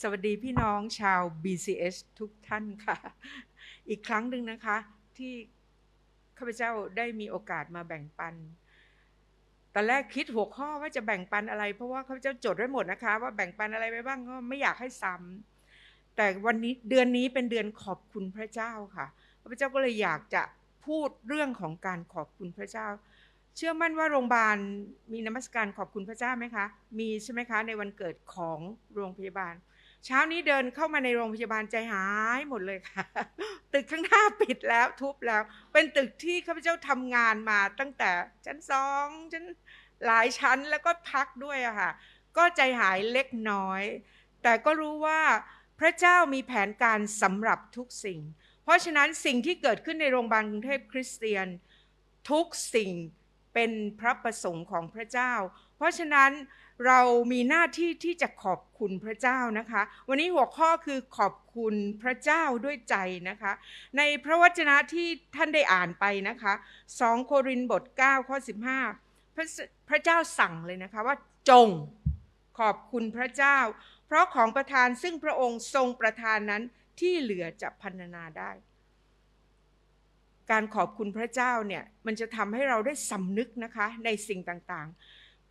สวัสดีพี่น้องชาว BCS ทุกท่านค่ะ อีกครั้งหนึ่งนะคะ ที่ข้าพเจ้าได้มีโอกาสมาแบ่งปันตอนแรกคิดหัวข้อว่าจะแบ่งปันอะไร เพราะว่าข้าพเจ้าจดไว้หมดนะคะ ว่าแบ่งปันอะไรไปบ้างก็ไม่อยากให้ซ้ำแต่วันนี้เดือนนี้เป็นเดือนขอบคุณพระเจ้าค่ะข้าพเจ้าก็เลยอยากจะพูดเรื่องของการขอบคุณพระเจ้า เชื่อมั่นว่าโรงพยาบาลมีนมัสการขอบคุณพระเจ้าไหมคะ มีใช่ไหมคะ ในวันเกิดของโรงพยาบาล เช้านี้เดินเข้ามาในโรงพยาบาลใจหายหมดเลยค่ะ ตึกข้างหน้าปิดแล้วทุบแล้ว เป็นตึกที่ข้าพเจ้าทำงานมาตั้งแต่ชั้นสองชั้นหลายชั้นแล้วก็พักด้วยอะค่ะ ก็ใจหายเล็กน้อย แต่ก็รู้ว่าพระเจ้ามีแผนการสำหรับทุกสิ่ง เพราะฉะนั้นสิ่งที่เกิดขึ้นในโรงพยาบาลกรุงเทพคริสเตียน ทุกสิ่งเป็นพระประสงค์ของพระเจ้า เพราะฉะนั้น เรามีหน้าที่ที่จะขอบคุณพระเจ้านะคะ วันนี้หัวข้อคือขอบคุณพระเจ้าด้วยใจนะคะ ในพระวจนะที่ท่านได้อ่านไปนะคะ2โครินธ์บท9ข้อ15พระพระเจ้าสั่งเลยนะคะว่าจงขอบคุณพระเจ้า เพราะของประทานซึ่งพระองค์ทรงประทานนั้นที่เหลือจะพันนาได้ การขอบคุณพระเจ้าเนี่ยมันจะทำให้เราได้สำนึกนะคะในสิ่งต่างๆ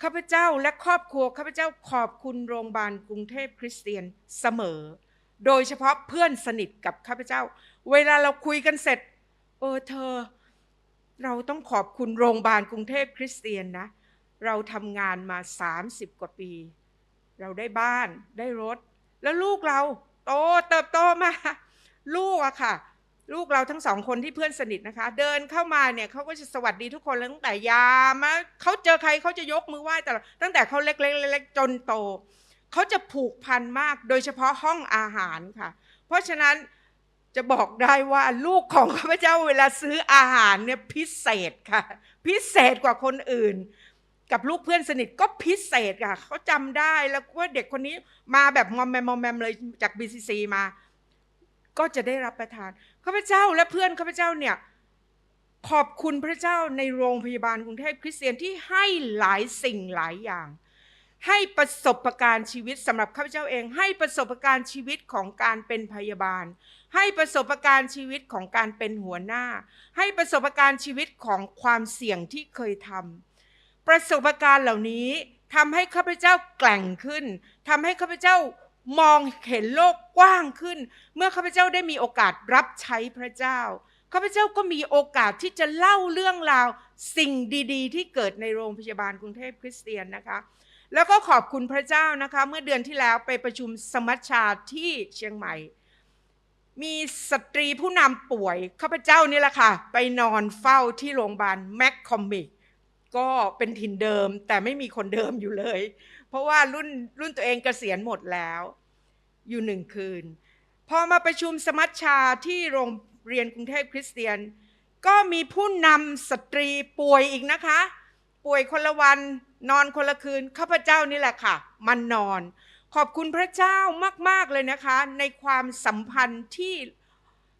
ข้าพเจ้าและครอบครัวข้าพเจ้าขอบคุณโรงพยาบาลกรุงเทพคริสเตียนเสมอ โดยเฉพาะเพื่อนสนิทกับข้าพเจ้า เวลาเราคุยกันเสร็จ เออเธอ เราต้องขอบคุณโรงพยาบาลกรุงเทพคริสเตียนนะ เราทำงานมา 30 กว่าปี เราได้บ้านได้รถ แล้วลูกเราโตเติบโตมา ลูกอะค่ะ ลูกเราทั้งสองคนที่เพื่อนสนิทนะคะ เดินเข้ามาเนี่ยเขาก็จะสวัสดีทุกคนแล้วตั้งแต่ยามาเขาเจอใครเขาจะยกมือไหว้ตลอดตั้งแต่เขาเล็กๆจนโตเขาจะผูกพันมากโดยเฉพาะห้องอาหารค่ะ เพราะฉะนั้นจะบอกได้ว่าลูกของข้าพเจ้าเวลาซื้ออาหารเนี่ยพิเศษค่ะ พิเศษกว่าคนอื่น กับลูกเพื่อนสนิทก็พิเศษค่ะเขาจำได้แล้วว่าเด็กคนนี้มาแบบมอมแมมมอมแมมเลยจาก BCC มา ก็จะได้รับประทาน ข้าพเจ้าและเพื่อนข้าพเจ้าเนี่ยขอบคุณพระเจ้าในโรงพยาบาลกรุงเทพคริสเตียนที่ให้หลายสิ่งหลายอย่าง ให้ประสบะการณ์ชีวิตสำหรับข้าพเจ้าเอง ให้ประสบะการณ์ชีวิตของการเป็นพยาบาล ให้ประสบะการณ์ชีวิตของการเป็นหัวหน้า ให้ประสบะการณ์ชีวิตของความเสี่ยงที่เคยทำประสบะการณ์เหล่านี้ทำให้ข้าพเจ้าแกร่งขึ้นทำให้ข้าพเจ้า มองเห็นโลกกว้างขึ้น เมื่อข้าพเจ้าได้มีโอกาสรับใช้พระเจ้าข้าพเจ้าก็มีโอกาสที่จะเล่าเรื่องราวสิ่งดี ๆ ที่เกิดในโรงพยาบาลกรุงเทพคริสเตียนนะคะ แล้วก็ขอบคุณพระเจ้านะคะ เมื่อเดือนที่แล้วไปประชุมสมัชชาที่เชียงใหม่ มีสตรีผู้นำป่วยข้าพเจ้านี่แหละค่ะ ไปนอนเฝ้าที่โรงพยาบาลแมคคอมิกก็เป็นถิ่นเดิมแต่ไม่มีคนเดิมอยู่เลย เพราะว่ารุ่นรุ่นตัวเองเกษียณหมดแล้ว อยู่หนึ่งคืน พอมาประชุมสมัชชาที่โรงเรียนกรุงเทพคริสเตียน ก็มีผู้นำสตรีป่วยอีกนะคะ ป่วยคนละวันนอนคนละคืนข้าพเจ้านี่แหละค่ะ มันนอน ขอบคุณพระเจ้ามาก ๆ เลยนะคะ ในความสัมพันธ์ที่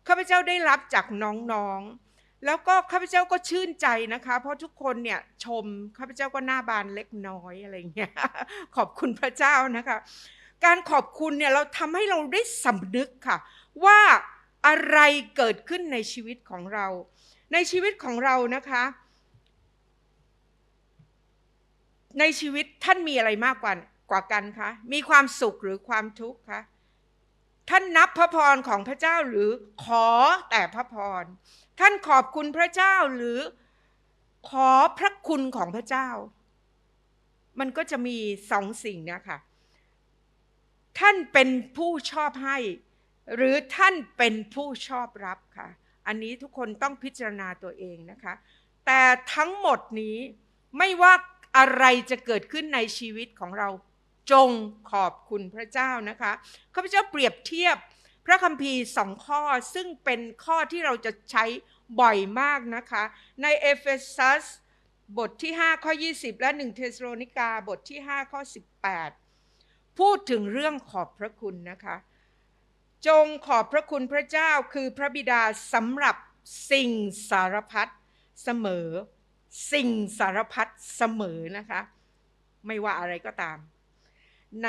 ข้าพเจ้าได้รับจากน้อง ๆ แล้วก็ข้าพเจ้าก็ชื่นใจนะคะ เพราะทุกคนเนี่ยชมข้าพเจ้าก็หน้าบานเล็กน้อยอะไรเงี้ยขอบคุณพระเจ้านะคะ การขอบคุณเนี่ยเราทำให้เราได้สำนึกค่ะ ว่าอะไรเกิดขึ้นในชีวิตของเรา ในชีวิตของเรานะคะ ในชีวิตท่านมีอะไรมากกว่ากว่ากันคะมีความสุขหรือความทุกข์คะ ท่านนับพระพรของพระเจ้าหรือขอแต่พระพร ท่านขอบคุณพระเจ้าหรือขอพระคุณของพระเจ้า มันก็จะมีสองสิ่งนี่ยค่ะท่านเป็นผู้ชอบให้ หรือท่านเป็นผู้ชอบรับค่ะ อันนี้ทุกคนต้องพิจารณาตัวเองนะคะ แต่ทั้งหมดนี้ไม่ว่าอะไรจะเกิดขึ้นในชีวิตของเรา จงขอบคุณพระเจ้านะคะข้าพเจ้าเปรียบเทียบพระคัมภีร์สองข้อซึ่งเป็นข้อที่เราจะใช้บ่อยมากนะคะ ในเอเฟซัสบทที่ 5 ข้อ 20 และ 1 เทสโลนิกาบทที่ 5 ข้อ 18 พูดถึงเรื่องขอบพระคุณนะคะ จงขอบพระคุณพระเจ้าคือพระบิดาสำหรับสิ่งสารพัดเสมอ สิ่งสารพัดเสมอนะคะ ไม่ว่าอะไรก็ตาม ใน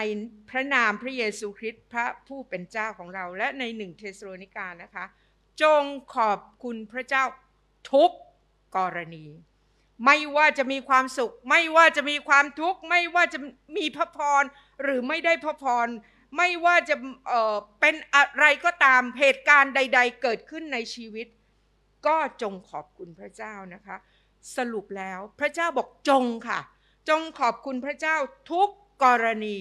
พระนามพระเยซูคริสต์พระผู้เป็นเจ้าของเรา และในหนึ่งเทสโลนิกานะคะ จงขอบคุณพระเจ้าทุกกรณี ไม่ว่าจะมีความสุข ไม่ว่าจะมีความทุกข์ ไม่ว่าจะมีพระพรหรือไม่ได้พระพรไม่ว่าจะเอ่อเป็นอะไรก็ตามเหตุการณ์ใด ๆ เกิดขึ้นในชีวิต ก็จงขอบคุณพระเจ้านะคะ สรุปแล้วพระเจ้าบอกจงค่ะ จงขอบคุณพระเจ้าทุก กรณี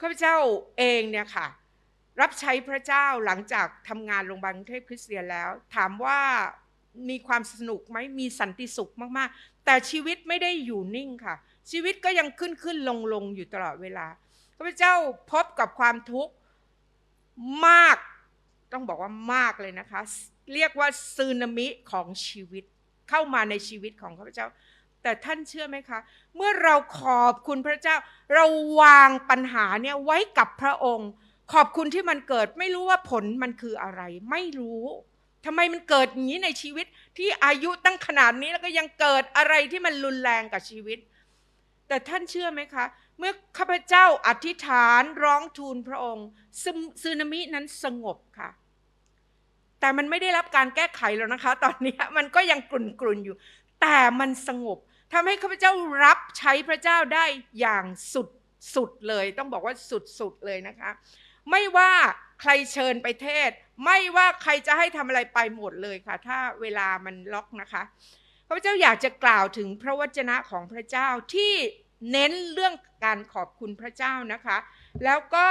ข้าพเจ้าเองเนี่ยค่ะ รับใช้พระเจ้าหลังจากทำงานโรงพยาบาลกรุงเทพคริสเตียนแล้ว ถามว่ามีความสนุกไหมมีสันติสุขมากๆ แต่ชีวิตไม่ได้อยู่นิ่งค่ะ ชีวิตก็ยังขึ้นขึ้นลงลงอยู่ตลอดเวลาข้าพเจ้าพบกับความทุกข์มาก ต้องบอกว่ามากเลยนะคะ เรียกว่าซึนามิของชีวิตเข้ามาในชีวิตของข้าพเจ้า แต่ท่านเชื่อไหมคะ เมื่อเราขอบคุณพระเจ้า เราวางปัญหาเนี่ยไว้กับพระองค์ ขอบคุณที่มันเกิดไม่รู้ว่าผลมันคืออะไร ไม่รู้ทำไมมันเกิดอย่างนี้ในชีวิตที่อายุตั้งขนาดนี้แล้วก็ยังเกิดอะไรที่มันรุนแรงกับชีวิต แต่ท่านเชื่อไหมคะ เมื่อข้าพเจ้าอธิษฐานร้องทูลพระองค์ซึมซึนามินั้นสงบค่ะ แต่มันไม่ได้รับการแก้ไขแล้วนะคะ ตอนนี้มันก็ยังกลุ่นกลุ่นๆอยู่ แต่มันสงบ ทำให้ข้าพเจ้ารับใช้พระเจ้าได้อย่างสุดสุดเลย ต้องบอกว่าสุดสุดเลยนะคะ ไม่ว่าใครเชิญไปเทศ ไม่ว่าใครจะให้ทำอะไรไปหมดเลยค่ะ ถ้าเวลามันล็อกนะคะข้าพเจ้าอยากจะกล่าวถึงพระวจนะของพระเจ้าที่เน้นเรื่องการขอบคุณพระเจ้านะคะ แล้วก็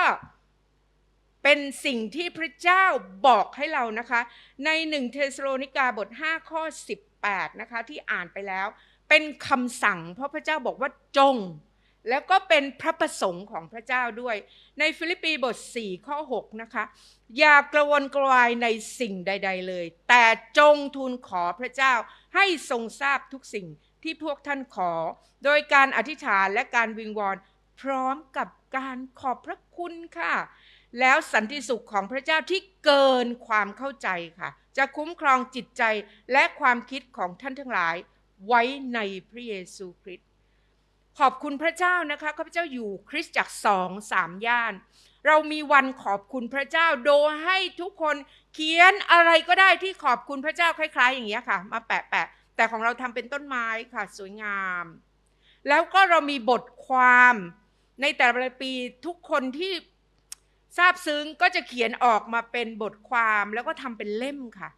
เป็นสิ่งที่พระเจ้าบอกให้เรานะคะ ในหนึ่งเทสโลนิกาบท 5 ข้อ 18 นะคะ ที่อ่านไปแล้ว เป็นคำสั่ง เพราะพระเจ้าบอกว่าจง แล้วก็เป็นพระประสงค์ของพระเจ้าด้วย ในฟิลิปปีบท 4 ข้อ 6 นะคะ อย่ากระวนกระวายในสิ่งใด ๆ เลย แต่จงทูลขอพระเจ้าให้ทรงทราบทุกสิ่งที่พวกท่านขอ โดยการอธิษฐานและการวิงวอนพร้อมกับการขอบพระคุณค่ะ แล้วสันติสุขของพระเจ้าที่เกินความเข้าใจค่ะ จะคุ้มครองจิตใจและความคิดของท่านทั้งหลาย ไว้ในพระเยซูคริสต์ขอบคุณพระเจ้านะคะข้าพเจ้าอยู่คริสตจักรสองสามย่าน เรามีวันขอบคุณพระเจ้าโดยให้ทุกคนเขียนอะไรก็ได้ที่ขอบคุณพระเจ้าคล้าย ๆ อย่างเงี้ค่ะ มาแปะๆแต่ของเราทำเป็นต้นไม้ค่ะสวยงาม แล้วก็เรามีบทความในแต่ละปีทุกคนที่ทราบซึ้งก็จะเขียนออกมาเป็นบทความแล้วก็ทำเป็นเล่มค่ะ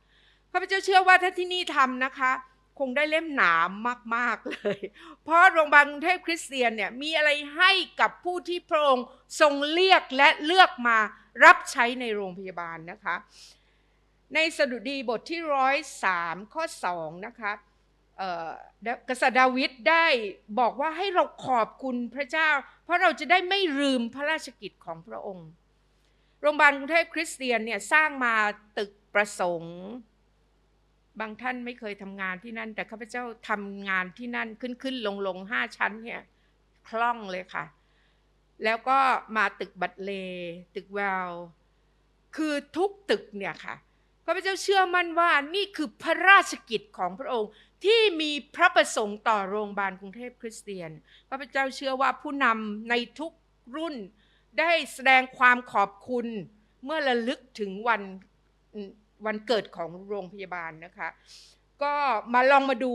ข้าพเจ้าเชื่อว่าถ้าที่นี่ทำนะคะ คงได้เล่มหนามมาก ๆ เลย เพราะโรงพยาบาลกรุงเทพคริสเตียนเนี่ยมีอะไรให้กับผู้ที่พระองค์ทรงเรียกและเลือกมารับใช้ในโรงพยาบาลนะคะ ในสดุดีบทที่ร้อยสามข้อสองนะคะกษัตริย์ดาวิดได้บอกว่าให้เราขอบคุณพระเจ้า เพราะเราจะได้ไม่ลืมพระราชกิจของพระองค์ โรงพยาบาลกรุงเทพคริสเตียนเนี่ยสร้างมาตึกประสงค์ บางท่านไม่เคยทำงานที่นั่น แต่ข้าพเจ้าทำงานที่นั่นขึ้นขึ้นลงลงห้าชั้นเนี่ยคล่องเลยค่ะ แล้วก็มาตึกบัตเล ตึกแววคือทุกตึกเนี่ยค่ะข้าพเจ้าเชื่อมั่นว่านี่คือพระราชกิจของพระองค์ที่มีพระประสงค์ต่อโรงพยาบาลกรุงเทพคริสเตียนข้าพเจ้าเชื่อว่าผู้นำในทุกรุ่นได้แสดงความขอบคุณ เมื่อระลึกถึงวัน วันเกิดของโรงพยาบาลนะคะ ก็มาลองมาดู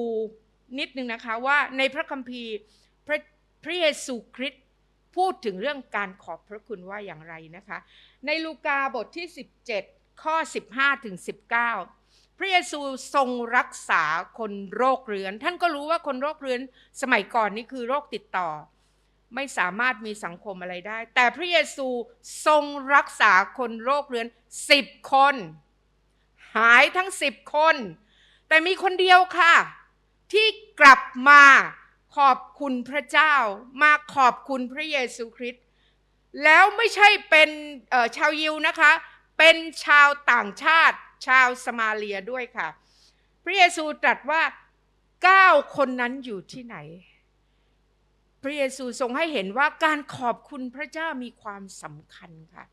นิดนึงนะคะว่าในพระคัมภีร์พระพระเยซูคริสต์พูดถึงเรื่องการขอบพระคุณว่าอย่างไรนะคะ ในลูกาบทที่ 17 ข้อ 15ถึง19 พระเยซูทรงรักษาคนโรคเรื้อน ท่านก็รู้ว่าคนโรคเรื้อนสมัยก่อนนี่คือโรคติดต่อ ไม่สามารถมีสังคมอะไรได้ แต่พระเยซูทรงรักษาคนโรคเรื้อนสิบคน หายทั้งสิบคน แต่มีคนเดียวค่ะ ที่กลับมาขอบคุณพระเจ้า มาขอบคุณพระเยซูคริสต์แล้วไม่ใช่เป็นชาวยิวนะคะ เป็นชาวต่างชาติ ชาวสมาเลียด้วยค่ะ พระเยซูตรัสว่าเก้าคนนั้นอยู่ที่ไหน พระเยซูทรงให้เห็นว่าการขอบคุณพระเจ้ามีความสำคัญค่ะ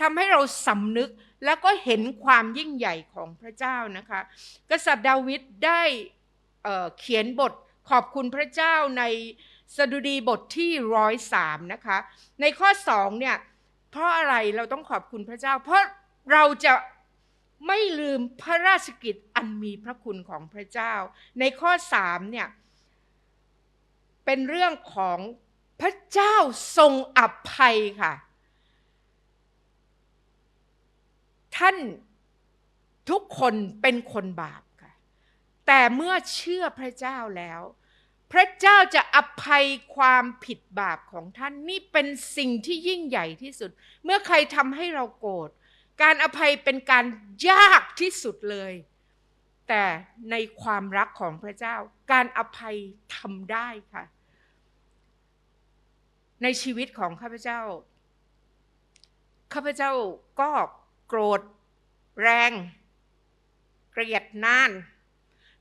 ทำให้เราสำนึกแล้วก็เห็นความยิ่งใหญ่ของพระเจ้านะคะ กษัตริย์ดาวิดได้เเขียนบทขอบคุณพระเจ้าในสดุดีบทที่ร้อยสามนะคะ ในข้อสองเนี่ยเพราะอะไรเราต้องขอบคุณพระเจ้า เพราะเราจะไม่ลืมพระราชกิจอันมีพระคุณของพระเจ้า ในข้อสามเนี่ยเป็นเรื่องของพระเจ้าทรงอภัยค่ะ ท่านทุกคนเป็นคนบาปค่ะ แต่เมื่อเชื่อพระเจ้าแล้ว พระเจ้าจะอภัยความผิดบาปของท่านนี่เป็นสิ่งที่ยิ่งใหญ่ที่สุด เมื่อใครทำให้เราโกรธการอภัยเป็นการยากที่สุดเลย แต่ในความรักของพระเจ้า การอภัยทำได้ค่ะ ในชีวิตของข้าพเจ้าข้าพเจ้าก็ โกรธ แรง เกลียดนาน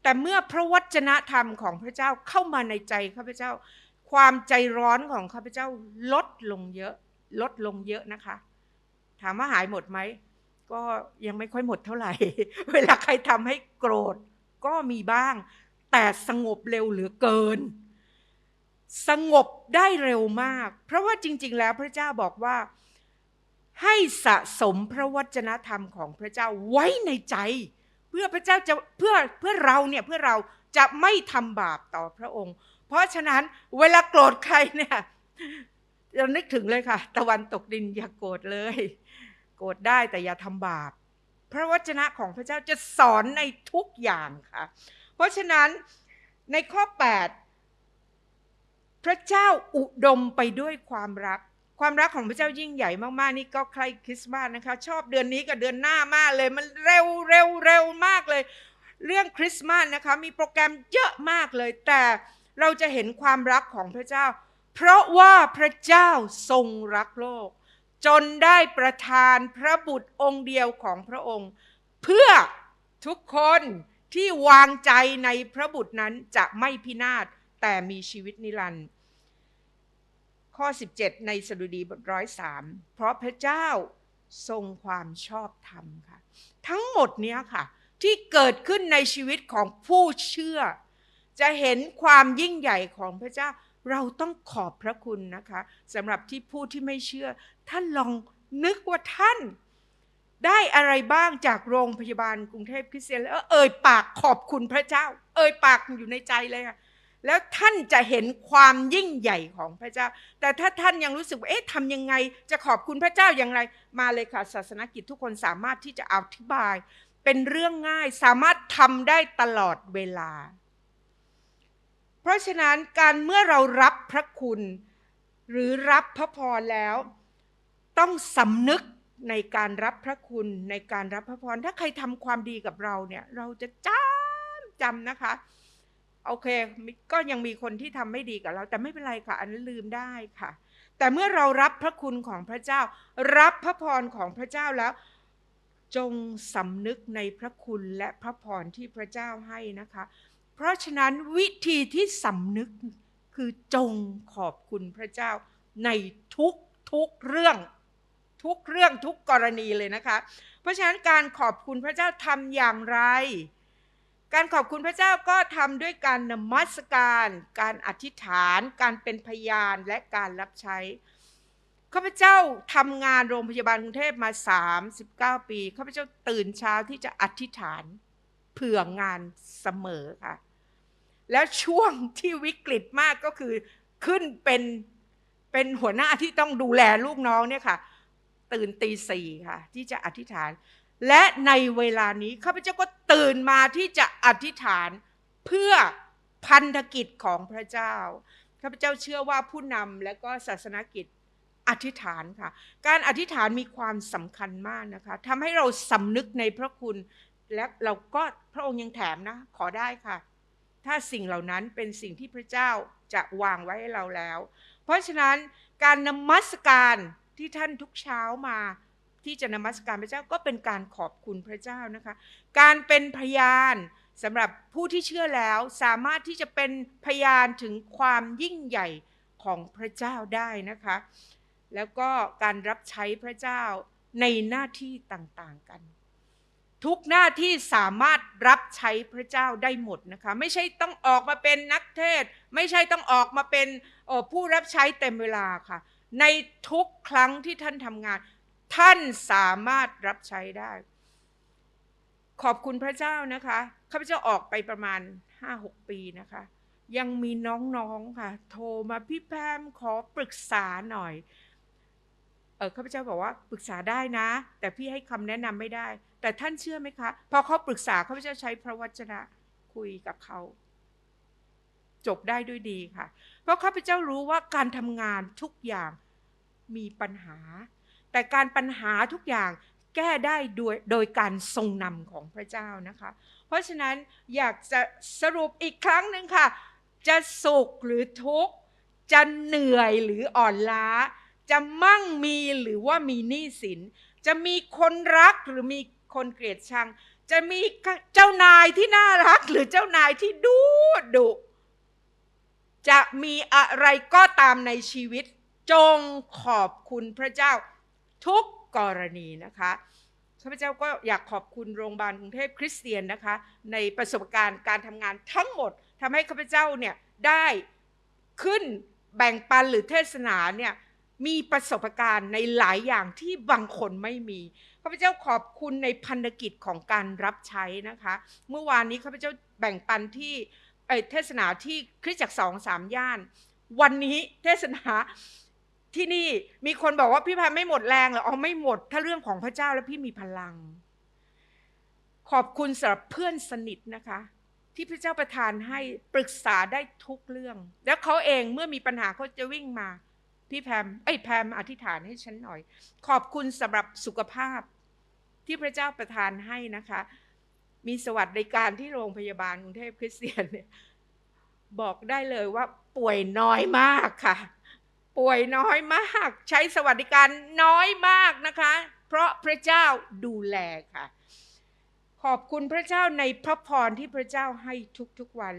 แต่เมื่อพระวจนะธรรมของพระเจ้าเข้ามาในใจข้าพเจ้า ความใจร้อนของข้าพเจ้าลดลงเยอะ ลดลงเยอะนะคะ ถามว่าหายหมดไหม ก็ยังไม่ค่อยหมดเท่าไหร่ เวลาใครทำให้โกรธก็มีบ้าง แต่สงบเร็วเหลือเกิน สงบได้เร็วมาก เพราะว่าจริง ๆ แล้วพระเจ้าบอกว่า ให้สะสมพระวจนะธรรมของพระเจ้าไว้ในใจ เพื่อพระเจ้าจะเพื่อเพื่อเราเนี่ยเพื่อเราจะไม่ทำบาปต่อพระองค์ เพราะฉะนั้นเวลาโกรธใครเนี่ยเรานึกถึงเลยค่ะ ตะวันตกดินอย่าโกรธเลย โกรธได้แต่อย่าทำบาป พระวจนะของพระเจ้าจะสอนในทุกอย่างค่ะ เพราะฉะนั้นในข้อ 8 พระเจ้าอุดมไปด้วยความรัก ความรักของพระเจ้ายิ่งใหญ่มากๆ นี่ก็ใกล้คริสต์มาสนะคะ ชอบเดือนนี้กับเดือนหน้ามากเลย มันเร็วเร็วเร็วมากเลย เรื่องคริสต์มาสนะคะ มีโปรแกรมเยอะมากเลย แต่เราจะเห็นความรักของพระเจ้า เพราะว่าพระเจ้าทรงรักโลก จนได้ประทานพระบุตรองค์เดียวของพระองค์ เพื่อทุกคนที่วางใจในพระบุตรนั้นจะไม่พินาศแต่มีชีวิตนิรันดร์ ข้อ 17 ในสดุดีบทร้อยสามเพราะพระเจ้าทรงความชอบธรรมค่ะ ทั้งหมดเนี้ยค่ะ ที่เกิดขึ้นในชีวิตของผู้เชื่อ จะเห็นความยิ่งใหญ่ของพระเจ้าเราต้องขอบพระคุณนะคะสำหรับที่ผู้ที่ไม่เชื่อ ท่านลองนึกว่าท่าน ได้อะไรบ้างจากโรงพยาบาลกรุงเทพคริสเตียนแล้วเอ่ยปากขอบคุณพระเจ้า เอ่ยปากอยู่ในใจเลยค่ะ แล้วท่านจะเห็นความยิ่งใหญ่ของพระเจ้า แต่ถ้าท่านยังรู้สึกว่าเอ๊ะทำยังไง จะขอบคุณพระเจ้าอย่างไร มาเลยค่ะ ศาสนกิจทุกคนสามารถที่จะอธิบาย เป็นเรื่องง่ายสามารถทำได้ตลอดเวลา เพราะฉะนั้นการเมื่อเรารับพระคุณ หรือรับพระพรแล้ว ต้องสำนึกในการรับพระคุณในการรับพระพรถ้าใครทำความดีกับเราเนี่ย เราจะจำจำนะคะ โอเคก็ยังมีคนที่ทำไม่ดีกับเรา แต่ไม่เป็นไรค่ะ อันนั้นลืมได้ค่ะ แต่เมื่อเรารับพระคุณของพระเจ้า รับพระพรของพระเจ้าแล้ว จงสำนึกในพระคุณและพระพรที่พระเจ้าให้นะคะ เพราะฉะนั้นวิธีที่สำนึกคือจงขอบคุณพระเจ้าในทุกทุกเรื่องทุกเรื่องทุกกรณีเลยนะคะ เพราะฉะนั้นการขอบคุณพระเจ้าทำอย่างไร การขอบคุณพระเจ้าก็ทำด้วยการนมัสการ การอธิษฐาน การเป็นพยานและการรับใช้ข้าพเจ้าทำงานโรงพยาบาลกรุงเทพมา 39 ปีข้าพเจ้าตื่นเช้าที่จะอธิษฐานเผื่องานเสมอค่ะ แล้วช่วงที่วิกฤตมากก็คือขึ้นเป็นเป็นหัวหน้าที่ต้องดูแลลูกน้องเนี่ยค่ะ ตื่นตีสี่ค่ะ ที่จะอธิษฐาน และในเวลานี้ข้าพเจ้าก็ตื่นมาที่จะอธิษฐานเพื่อพันธกิจของพระเจ้าข้าพเจ้าเชื่อว่าผู้นำและก็ศาสนกิจอธิษฐานค่ะ การอธิษฐานมีความสำคัญมากนะคะทำให้เราสำนึกในพระคุณ และเราก็พระองค์ยังแถมนะ ขอได้ค่ะ ถ้าสิ่งเหล่านั้นเป็นสิ่งที่พระเจ้าจะวางไว้ให้เราแล้ว เพราะฉะนั้นการนมัสการที่ท่านทุกเช้ามา ที่จะนมัสการพระเจ้าก็เป็นการขอบคุณพระเจ้านะคะ การเป็นพยานสำหรับผู้ที่เชื่อแล้วสามารถที่จะเป็นพยานถึงความยิ่งใหญ่ของพระเจ้าได้นะคะ แล้วก็การรับใช้พระเจ้าในหน้าที่ต่างๆกัน ทุกหน้าที่สามารถรับใช้พระเจ้าได้หมดนะคะ ไม่ใช่ต้องออกมาเป็นนักเทศ ไม่ใช่ต้องออกมาเป็นผู้รับใช้เต็มเวลาค่ะ ในทุกครั้งที่ท่านทำงาน ท่านสามารถรับใช้ได้ ขอบคุณพระเจ้านะคะข้าพเจ้าออกไปประมาณ5-6ปีนะคะ ยังมีน้องๆค่ะ โทรมาพี่แพมขอปรึกษาหน่อยเออข้าพเจ้าบอกว่าปรึกษาได้นะ แต่พี่ให้คำแนะนำไม่ได้ แต่ท่านเชื่อไหมคะ พอเขาปรึกษาข้าพเจ้าใช้พระวจนะคุยกับเขาจบได้ด้วยดีค่ะ เพราะข้าพเจ้ารู้ว่าการทำงานทุกอย่างมีปัญหา แต่การปัญหาทุกอย่างแก้ได้โดยโดยการทรงนำของพระเจ้านะคะ เพราะฉะนั้นอยากจะสรุปอีกครั้งหนึ่งค่ะ จะสุขหรือทุกข์ จะเหนื่อยหรืออ่อนล้า จะมั่งมีหรือว่ามีหนี้สิน จะมีคนรักหรือมีคนเกลียดชัง จะมีเจ้านายที่น่ารักหรือเจ้านายที่ดุดุ จะมีอะไรก็ตามในชีวิต จงขอบคุณพระเจ้า ทุกกรณีนะคะข้าพเจ้าก็อยากขอบคุณโรงพยาบาลกรุงเทพคริสเตียนนะคะ ในประสบการณ์การทำงานทั้งหมดทำให้ข้าพเจ้าเนี่ยได้ขึ้นแบ่งปันหรือเทศนาเนี่ยมีประสบการณ์ในหลายอย่างที่บางคนไม่มีข้าพเจ้าขอบคุณในพันธกิจของการรับใช้นะคะ เมื่อวานนี้ข้าพเจ้าแบ่งปันที่เเทศนาที่คริสตจักรสองสามย่าน วันนี้เทศนา ที่นี่มีคนบอกว่าพี่พายไม่หมดแรงเหรออ๋อไม่หมด ถ้าเรื่องของพระเจ้าแล้วพี่มีพลัง ขอบคุณสำหรับเพื่อนสนิทนะคะ ที่พระเจ้าประทานให้ปรึกษาได้ทุกเรื่อง แล้วเขาเองเมื่อมีปัญหาเขาจะวิ่งมา พี่แพมไอ้แพมอธิษฐานให้ฉันหน่อย ขอบคุณสำหรับสุขภาพ ที่พระเจ้าประทานให้นะคะ มีสวัสดิการที่โรงพยาบาลกรุงเทพคริสเตียนเนี่ยบอกได้เลยว่าป่วยน้อยมากค่ะ ป่วยน้อยมาก ใช้สวัสดิการน้อยมากนะคะ เพราะพระเจ้าดูแลค่ะ ขอบคุณพระเจ้าในพระพรที่พระเจ้าให้ทุกๆวัน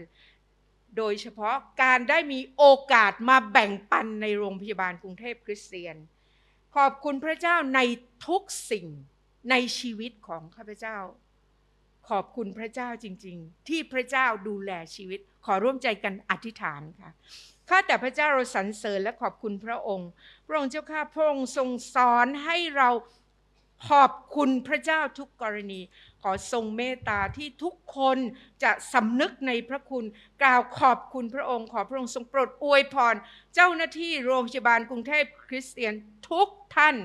โดยเฉพาะการได้มีโอกาสมาแบ่งปันในโรงพยาบาลกรุงเทพคริสเตียน ขอบคุณพระเจ้าในทุกสิ่งในชีวิตของข้าพเจ้า ขอบคุณพระเจ้าจริง ๆ ที่พระเจ้าดูแลชีวิต ขอร่วมใจกันอธิษฐานค่ะ ข้าแต่พระเจ้าเราสรรเสริญและขอบคุณพระองค์ พระองค์เจ้าข้าพระองค์ทรงสอนให้เราขอบคุณพระเจ้าทุกกรณี ขอทรงเมตตาที่ทุกคนจะสำนึกในพระคุณ กล่าวขอบคุณพระองค์ ขอพระองค์ทรงโปรดอวยพร เจ้าหน้าที่โรงพยาบาลกรุงเทพคริสเตียนทุกท่าน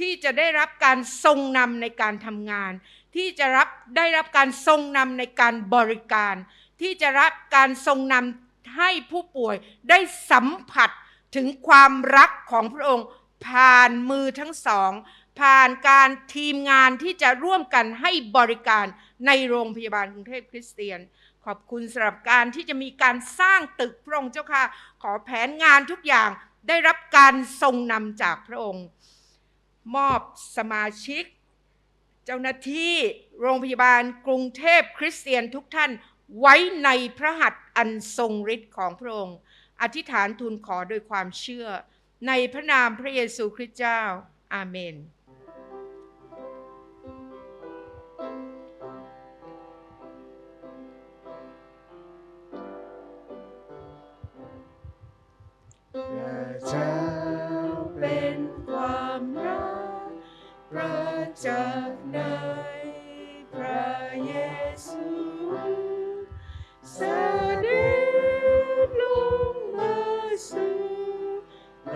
ที่จะได้รับการทรงนำในการทำงาน ที่จะรับได้รับการทรงนำในการบริการ ที่จะรับการทรงนำ ให้ผู้ป่วยได้สัมผัสถึงความรักของพระองค์ ผ่านมือทั้งสอง ผ่านการทีมงานที่จะร่วมกันให้บริการในโรงพยาบาลกรุงเทพคริสเตียน ขอบคุณสำหรับการที่จะมีการสร้างตึกพระองค์เจ้าค่ะ ขอแผนงานทุกอย่างได้รับการทรงนำจากพระองค์ มอบสมาชิก เจ้าหน้าที่โรงพยาบาลกรุงเทพคริสเตียนทุกท่าน ไว้ในพระหัตถ์อันทรงฤทธิ์ของพระองค์ อธิษฐานทูลขอโดยความเชื่อ ในพระนามพระเยซูคริสต์เจ้า อาเมนพระเจ้าเป็นความรักประจัก เสด็จลงมาสู่โล